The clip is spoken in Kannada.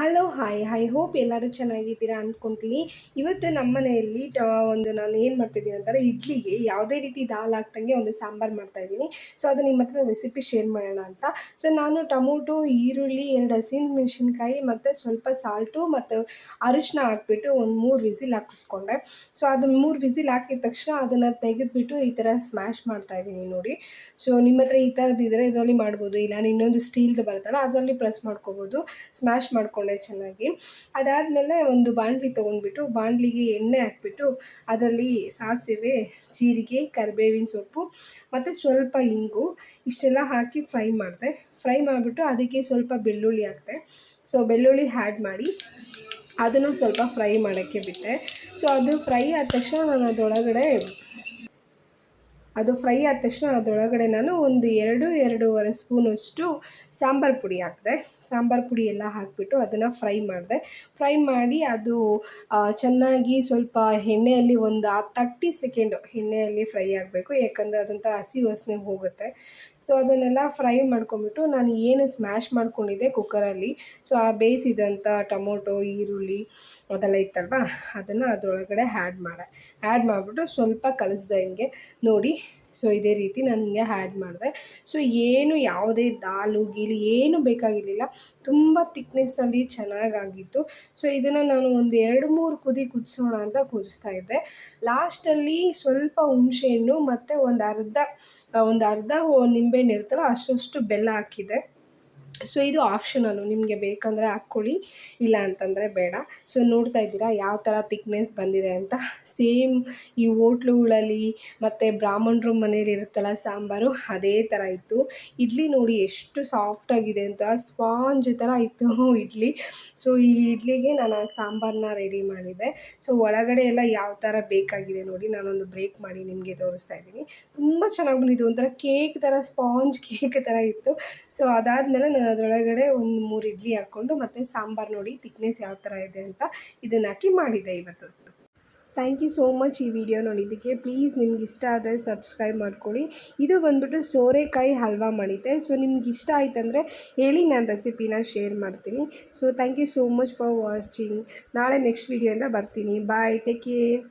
ಹಲೋ ಹಾಯ್ ಐ ಹೋಪ್ ಎಲ್ಲರೂ ಚೆನ್ನಾಗಿದ್ದೀರಾ ಅಂದ್ಕೊತೀನಿ ಇವತ್ತು ನಮ್ಮ ಮನೆಯಲ್ಲಿ ಒಂದು ನಾನು ಏನು ಮಾಡ್ತಿದ್ದೀನಿ ಅಂತಾರೆ ಇಡ್ಲಿಗೆ ಯಾವುದೇ ರೀತಿ ದಾಲ್ ಹಾಕ್ದಂಗೆ ಒಂದು ಸಾಂಬಾರು ಮಾಡ್ತಾಯಿದ್ದೀನಿ ಸೊ ಅದು ನಿಮ್ಮ ಹತ್ರ ರೆಸಿಪಿ ಶೇರ್ ಮಾಡೋಣ ಅಂತ. ಸೊ ನಾನು ಟೊಮೊಟೊ, ಈರುಳ್ಳಿ, ಎರಡು ಹಸಿಮೆಣ್ಸಿನ್ಕಾಯಿ ಮತ್ತು ಸ್ವಲ್ಪ ಸಾಲ್ಟು ಮತ್ತು ಅರಿಶಿನ ಹಾಕ್ಬಿಟ್ಟು ಒಂದು ಮೂರು ವಿಸಿಲ್ ಹಾಕಿಸ್ಕೊಂಡೆ. ಸೊ ಅದು ಮೂರು ವಿಸಿಲ್ ಹಾಕಿದ ತಕ್ಷಣ ಅದನ್ನು ತೆಗೆದುಬಿಟ್ಟು ಈ ಥರ ಸ್ಮ್ಯಾಶ್ ಮಾಡ್ತಾಯಿದ್ದೀನಿ ನೋಡಿ. ಸೊ ನಿಮ್ಮ ಹತ್ರ ಈ ಥರದ್ದು ಇದ್ದರೆ ಇದರಲ್ಲಿ ಮಾಡ್ಬೋದು. ಇಲ್ಲ ಇನ್ನೊಂದು ಸ್ಟೀಲ್ದು ಬರುತ್ತಲ್ಲ, ಅದರಲ್ಲಿ ಪ್ರೆಸ್ ಮಾಡ್ಕೋಬೋದು. ಸ್ಮ್ಯಾಶ್ ಮಾಡ್ಕೊಂಡೆ. ಚೆನ್ನಾಗಿ. ಅದಾದಮೇಲೆ ಒಂದು ಬಾಣಲಿ ತೊಗೊಂಡ್ಬಿಟ್ಟು ಬಾಣಲಿಗೆ ಎಣ್ಣೆ ಹಾಕ್ಬಿಟ್ಟು ಅದರಲ್ಲಿ ಸಾಸಿವೆ, ಜೀರಿಗೆ, ಕರಿಬೇವಿನ ಸೊಪ್ಪು ಮತ್ತು ಸ್ವಲ್ಪ ಇಂಗು ಇಷ್ಟೆಲ್ಲ ಹಾಕಿ ಫ್ರೈ ಮಾಡಿದೆ. ಫ್ರೈ ಮಾಡಿಬಿಟ್ಟು ಅದಕ್ಕೆ ಸ್ವಲ್ಪ ಬೆಳ್ಳುಳ್ಳಿ ಹಾಕಿದೆ. ಸೊ, ಬೆಳ್ಳುಳ್ಳಿ ಆ್ಯಡ್ ಮಾಡಿ ಅದನ್ನು ಸ್ವಲ್ಪ ಫ್ರೈ ಮಾಡೋಕ್ಕೆ ಬಿಟ್ಟೆ. ಸೊ, ಅದು ಫ್ರೈ ಆದ ತಕ್ಷಣ ನಾನು ಅದರೊಳಗಡೆ ಅದು ಫ್ರೈ ಆದ ತಕ್ಷಣ ಅದರೊಳಗಡೆ ನಾನು ಒಂದು ಎರಡು, ಎರಡೂವರೆ ಸ್ಪೂನಷ್ಟು ಸಾಂಬಾರು ಪುಡಿ ಹಾಕಿದೆ. ಸಾಂಬಾರು ಪುಡಿ ಎಲ್ಲ ಹಾಕಿಬಿಟ್ಟು ಅದನ್ನು ಫ್ರೈ ಮಾಡಿದೆ. ಫ್ರೈ ಮಾಡಿ ಅದು ಚೆನ್ನಾಗಿ ಸ್ವಲ್ಪ ಎಣ್ಣೆಯಲ್ಲಿ ಒಂದು ತರ್ಟಿ ಸೆಕೆಂಡು ಎಣ್ಣೆಯಲ್ಲಿ ಫ್ರೈ ಆಗಬೇಕು. ಯಾಕಂದರೆ ಅದೊಂಥರ ಹಸಿ ವಾಸನೆ ಹೋಗುತ್ತೆ. ಸೊ, ಅದನ್ನೆಲ್ಲ ಫ್ರೈ ಮಾಡ್ಕೊಂಬಿಟ್ಟು ನಾನು ಏನು ಸ್ಮ್ಯಾಶ್ ಮಾಡ್ಕೊಂಡಿದ್ದೆ ಕುಕ್ಕರಲ್ಲಿ. ಸೊ, ಆ ಬೇಯಿಸಿದಂಥ ಟೊಮೊಟೊ, ಈರುಳ್ಳಿ ಅದೆಲ್ಲ ಇತ್ತಲ್ವ? ಅದನ್ನು ಅದರೊಳಗಡೆ ಆ್ಯಡ್ ಮಾಡೆ. ಆ್ಯಡ್ ಮಾಡಿಬಿಟ್ಟು ಸ್ವಲ್ಪ ಕಲಿಸ್ದೆ ಹಿಂಗೆ. ನೋಡಿ ಸೊ ಇದೇ ರೀತಿ ನಾನು ಹಿಂಗೆ ಆ್ಯಡ್ ಮಾಡಿದೆ. ಸೊ ಏನು ಯಾವುದೇ ದಾಲು, ಗೀಲು ಏನು ಬೇಕಾಗಿರಲಿಲ್ಲ. ತುಂಬ ತಿಕ್ನೆಸ್ಸಲ್ಲಿ ಚೆನ್ನಾಗಾಗಿತ್ತು. ಸೊ ಇದನ್ನು ನಾನು ಒಂದು ಎರಡು ಮೂರು ಕುದಿ ಕುದಿಸೋಣ ಅಂತ ಕುದಿಸ್ತಾ ಇದ್ದೆ. ಲಾಸ್ಟಲ್ಲಿ ಸ್ವಲ್ಪ ಹುಣಸೆಹಣ್ಣು ಮತ್ತು ಒಂದು ಅರ್ಧ ಒಂದು ಅರ್ಧ ನಿಂಬೆಹಣ್ಣು ಇರುತ್ತಲ್ಲ ಅಷ್ಟಷ್ಟು ಬೆಲ್ಲ ಹಾಕಿದೆ ಸೊ ಇದು ಆಪ್ಷನಲ್ಲು ನಿಮಗೆ ಬೇಕಂದರೆ ಹಾಕ್ಕೊಳ್ಳಿ. ಇಲ್ಲ ಅಂತಂದರೆ ಬೇಡ. ಸೊ ನೋಡ್ತಾ ಇದ್ದೀರಾ ಯಾವ ಥರ ತಿಕ್ನೆಸ್ ಬಂದಿದೆ ಅಂತ? ಸೇಮ್ ಈ ಹೋಟ್ಲುಗಳಲ್ಲಿ ಮತ್ತು ಬ್ರಾಹ್ಮಣರು ಮನೇಲಿ ಇರುತ್ತಲ್ಲ ಸಾಂಬಾರು, ಅದೇ ಥರ ಇತ್ತು. ಇಡ್ಲಿ ನೋಡಿ ಎಷ್ಟು ಸಾಫ್ಟಾಗಿದೆ ಅಂತ. ಸ್ಪಾಂಜ್ ಥರ ಇತ್ತು ಇಡ್ಲಿ. ಸೊ ಈ ಇಡ್ಲಿಗೆ ನಾನು ಆ ಸಾಂಬಾರನ್ನ ರೆಡಿ ಮಾಡಿದೆ. ಸೊ ಒಳಗಡೆ ಎಲ್ಲ ಯಾವ ಥರ ಬೇಕಾಗಿದೆ ನೋಡಿ ನಾನೊಂದು ಬ್ರೇಕ್ ಮಾಡಿ ನಿಮಗೆ ತೋರಿಸ್ತಾ ಇದ್ದೀನಿ. ತುಂಬ ಚೆನ್ನಾಗಿ ಬಂದಿದ್ದು ಒಂಥರ ಕೇಕ್ ಥರ ಸ್ಪಾಂಜ್ ಕೇಕ್ ಥರ ಇತ್ತು. ಸೊ ಅದಾದಮೇಲೆ ನಾನು ಅದರೊಳಗಡೆ ಒಂದು ಮೂರು ಇಡ್ಲಿ ಹಾಕ್ಕೊಂಡು ಮತ್ತು ಸಾಂಬಾರು ನೋಡಿ ತಿಕ್ನೆಸ್ ಯಾವ ಥರ ಇದೆ ಅಂತ ಇದನ್ನು ಹಾಕಿ ಮಾಡಿದ್ದೆ ಇವತ್ತು. ಥ್ಯಾಂಕ್ ಯು ಸೋ ಮಚ್ ಈ ವಿಡಿಯೋ ನೋಡಿದ್ದಕ್ಕೆ. ಪ್ಲೀಸ್ ನಿಮ್ಗೆ ಇಷ್ಟ ಆದರೆ ಸಬ್ಸ್ಕ್ರೈಬ್ ಮಾಡ್ಕೊಳ್ಳಿ. ಇದು ಬಂದ್ಬಿಟ್ಟು ಸೋರೆಕಾಯಿ ಹಲ್ವಾ ಮಾಡಿದ್ದೆ. ಸೊ ನಿಮ್ಗೆ ಇಷ್ಟ ಆಯ್ತಂದರೆ ಹೇಳಿ ನಾನು ರೆಸಿಪಿನ ಶೇರ್ ಮಾಡ್ತೀನಿ. So thank you so much for watching ನಾಳೆ ನೆಕ್ಸ್ಟ್ ವೀಡಿಯೋಯಿಂದ ಬರ್ತೀನಿ. Bye take care